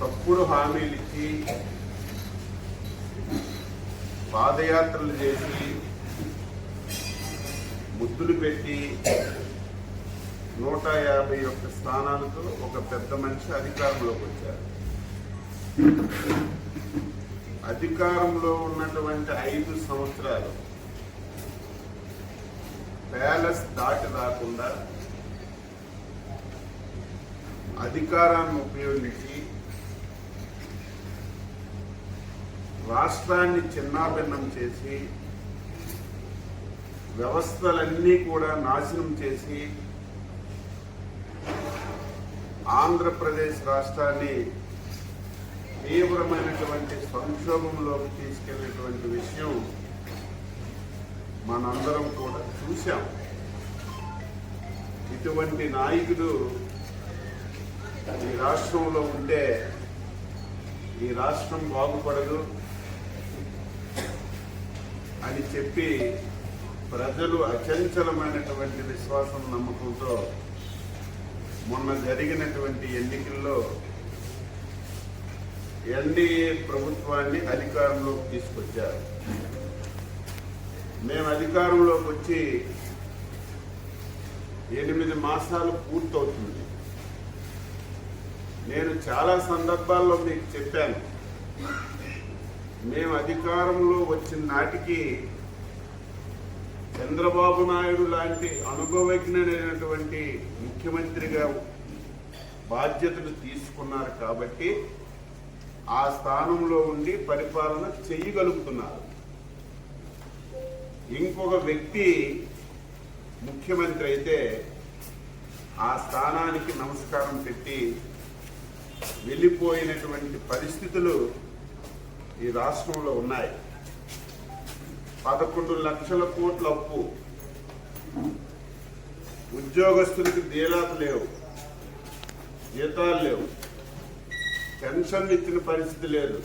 తప్పుడు హామీలు ఇచ్చి పాదయాత్రలు చేసి ముద్దులు పెట్టి నూట యాభై ఒక్క స్థానాలతో ఒక పెద్ద మనిషి అధికారంలోకి వచ్చారు. అధికారంలో ఉన్నటువంటి ఐదు సంవత్సరాలు ప్యాలెస్ దాటి రాకుండా అధికారాన్ని ఉపయోగించి రాష్ట్రాన్ని చిన్నాభిన్నం చేసి వ్యవస్థలన్నీ కూడా నాశనం చేసి ఆంధ్రప్రదేశ్ రాష్ట్రాన్ని తీవ్రమైనటువంటి సంక్షోభంలోకి తీసుకెళ్ళేటువంటి విషయం మనందరం కూడా చూశాం. ఇటువంటి నాయకుడు ఈ రాష్ట్రంలో ఉంటే ఈ రాష్ట్రం బాగుపడదు. అని చెప్పి ప్రజలు అచంచలమైనటువంటి విశ్వాసం నమ్మకంతో మొన్న జరిగినటువంటి ఎన్నికల్లో ఎన్డీఏ ప్రభుత్వాన్ని అధికారంలోకి తీసుకొచ్చారు. మేము అధికారంలోకి వచ్చి ఎనిమిది మాసాలు పూర్తవుతుంది. నేను చాలా సందర్భాల్లో మీకు చెప్పాను. మేము అధికారంలో వచ్చిన నాటికి చంద్రబాబు నాయుడు లాంటి అనుభవజ్ఞుడైనటువంటి ముఖ్యమంత్రిగా బాధ్యతలు తీసుకున్నారు కాబట్టి ఆ స్థానంలో ఉండి పరిపాలన చేయగలుగుతున్నారు. ఇంకొక వ్యక్తి ముఖ్యమంత్రి అయితే ఆ స్థానానికి నమస్కారం పెట్టి వెళ్ళిపోయినటువంటి పరిస్థితులు ఈ రాష్ట్రంలో ఉన్నాయి. పదకొండు లక్షల కోట్ల అప్పు. ఉద్యోగస్తులకు దీలాలు లేవు. జీతాలు లేవు. పెన్షన్లు ఇచ్చిన పరిస్థితి లేదు.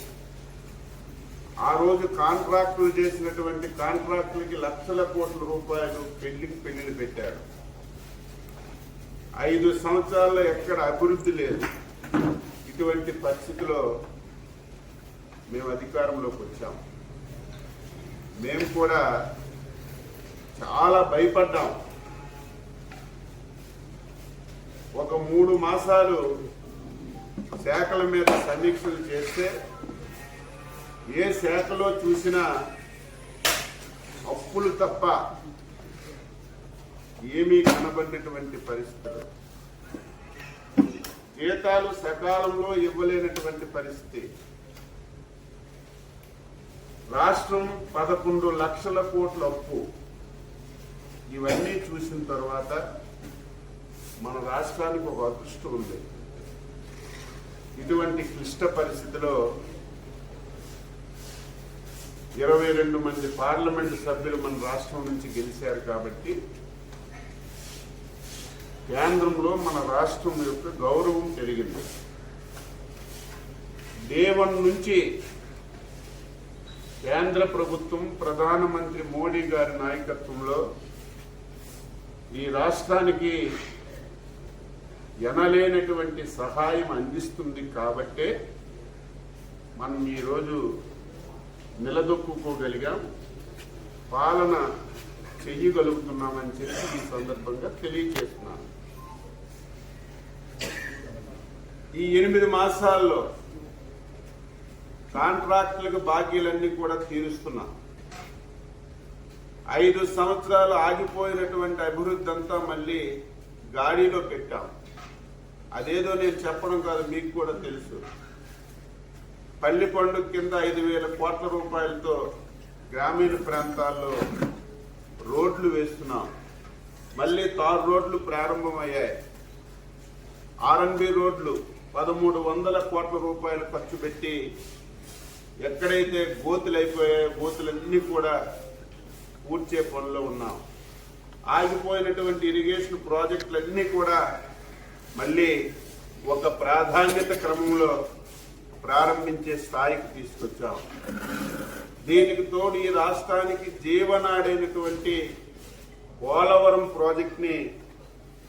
ఆ రోజు కాంట్రాక్టులు చేసినటువంటి కాంట్రాక్టులకి లక్షల కోట్ల రూపాయలు పెళ్ళికి పెళ్ళిని పెట్టారు. ఐదు సంవత్సరాల్లో ఎక్కడ అభివృద్ధి లేదు. ఇటువంటి పరిస్థితిలో మేము అధికారంలోకి వచ్చాం మేము కూడా చాలా భయపడ్డాం. ఒక మూడు మాసాలు శాఖల మీద సమీక్షలు చేస్తే ఏ శాఖలో చూసినా అప్పులు తప్ప ఏమీ కనబడినటువంటి పరిస్థితులు. జీతాలు సకాలంలో ఇవ్వలేనటువంటి పరిస్థితి. రాష్ట్రం పదకొండు లక్షల కోట్ల అప్పు. ఇవన్నీ చూసిన తర్వాత మన రాష్ట్రానికి ఒక అదృష్టం ఉంది. ఇటువంటి క్లిష్ట పరిస్థితిలో ఇరవై రెండు మంది పార్లమెంటు సభ్యులు మన రాష్ట్రం నుంచి గెలిచారు కాబట్టి కేంద్రంలో మన రాష్ట్రం యొక్క గౌరవం పెరిగింది. డే వన్ నుంచి కేంద్ర ప్రభుత్వం ప్రధానమంత్రి మోడీ గారి నాయకత్వంలో ఈ రాష్ట్రానికి ఎనలేనటువంటి సహాయం అందిస్తుంది కాబట్టే మనం ఈరోజు నిలదొక్కుకోగలిగాం. పాలన చెయ్యగలుగుతున్నామని చెప్పి ఈ సందర్భంగా తెలియజేస్తున్నాను. ఈ ఎనిమిది మాసాల్లో కాంట్రాక్టులకు బాకీలన్నీ కూడా తీరుస్తున్నాం. ఐదు సంవత్సరాలు ఆగిపోయినటువంటి అభివృద్ధి అంతా మళ్ళీ గాడిలో పెట్టాం. అదేదో నేను చెప్పడం కాదు మీకు కూడా తెలుసు. పల్లి పండుగ కింద ఐదు వేల కోట్ల రూపాయలతో గ్రామీణ ప్రాంతాల్లో రోడ్లు వేస్తున్నాం. మళ్ళీ తారు రోడ్లు ప్రారంభమయ్యాయి. ఆర్ఎన్బి రోడ్లు పదమూడు వందల కోట్ల రూపాయలు ఖర్చు పెట్టి ఎక్కడైతే గోతులు అయిపోయాయో గోతులన్నీ కూడా పూడ్చే పనిలో ఉన్నాం. ఆగిపోయినటువంటి ఇరిగేషన్ ప్రాజెక్టులన్నీ కూడా మళ్ళీ ఒక ప్రాధాన్యత క్రమంలో ప్రారంభించే స్థాయికి తీసుకొచ్చాం. దీనికి తోడు ఈ రాష్ట్రానికి జీవనాడైనటువంటి పోలవరం ప్రాజెక్ట్ని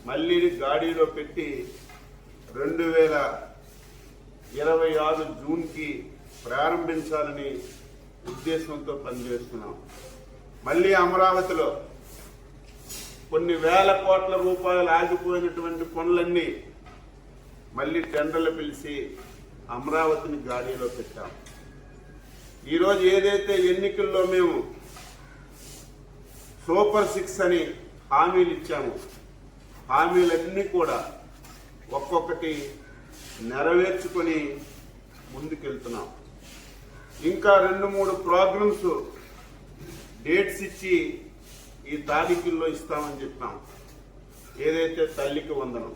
మళ్ళీ గాడిలో పెట్టి రెండు వేల ఇరవై ఆరు జూన్కి ప్రారంభించాలని ఉద్దేశంతో పనిచేస్తున్నాం. మళ్ళీ అమరావతిలో కొన్ని వేల కోట్ల రూపాయలు ఆగిపోయినటువంటి పనులన్నీ మళ్ళీ టెండర్లు పిలిచి అమరావతిని గాడిలో పెట్టాం. ఈరోజు ఏదైతే ఎన్నికల్లో మేము సూపర్ సిక్స్ అని హామీలు ఇచ్చాము హామీలన్నీ కూడా ఒక్కొక్కటి నెరవేర్చుకొని ముందుకెళ్తున్నాం. ఇంకా రెండు మూడు ప్రోగ్రామ్స్ డేట్స్ ఇచ్చి ఈ తారీఖుల్లో ఇస్తామని చెప్పాం. ఏదైతే తల్లికి వందనం.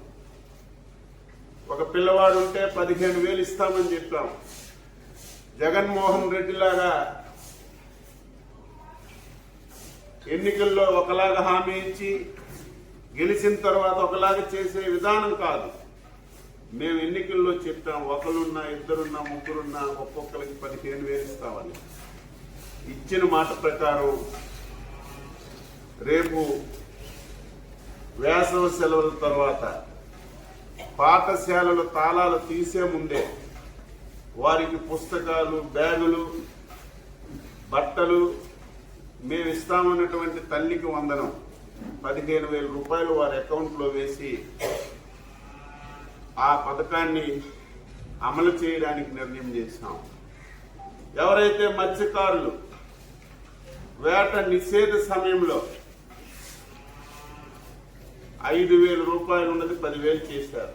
ఒక పిల్లవాడు ఉంటే పదిహేను వేలు ఇస్తామని చెప్పాం. జగన్మోహన్ రెడ్డి లాగా ఎన్నికల్లో ఒకలాగా హామీ ఇచ్చి గెలిచిన తర్వాత ఒకలాగా చేసే విధానం కాదు. మేము ఎన్నికల్లో చెప్పాం ఒకరున్నా ఇద్దరున్నా ముగ్గురున్నా ఒక్కొక్కరికి పదిహేను వేలు ఇస్తామని. ఇచ్చిన మాట ప్రకారం రేపు వేసవ సెలవుల తర్వాత పాఠశాలలు తాళాలు తీసే ముందే వారికి పుస్తకాలు బ్యాగులు బట్టలు మేము ఇస్తామన్నటువంటి తల్లికి వందనం. పదిహేను వేల రూపాయలు వారి అకౌంట్లో వేసి ఆ పథకాన్ని అమలు చేయడానికి నిర్ణయం చేసినాం. ఎవరైతే మత్స్యకారులు వేట నిషేధ సమయంలో ఐదు వేల రూపాయలు ఉన్నది పదివేలు చేశారు.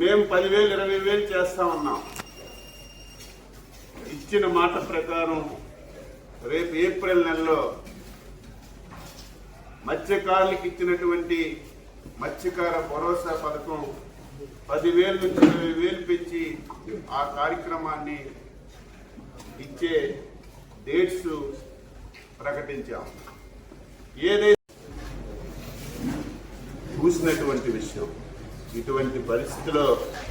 మేము పదివేలు ఇరవై వేలు చేస్తామన్నాం. ఇచ్చిన మాట ప్రకారం రేపు ఏప్రిల్ నెలలో మత్స్యకారులకు ఇచ్చినటువంటి మత్స్యకార భరోసా పథకం పదివేలు నుంచి ఇరవై వేలు పెంచి ఆ కార్యక్రమాన్ని ఇచ్చే డేట్స్ ప్రకటించాం. ఏదైతే చూసినటువంటి విషయం ఇటువంటి పరిస్థితిలో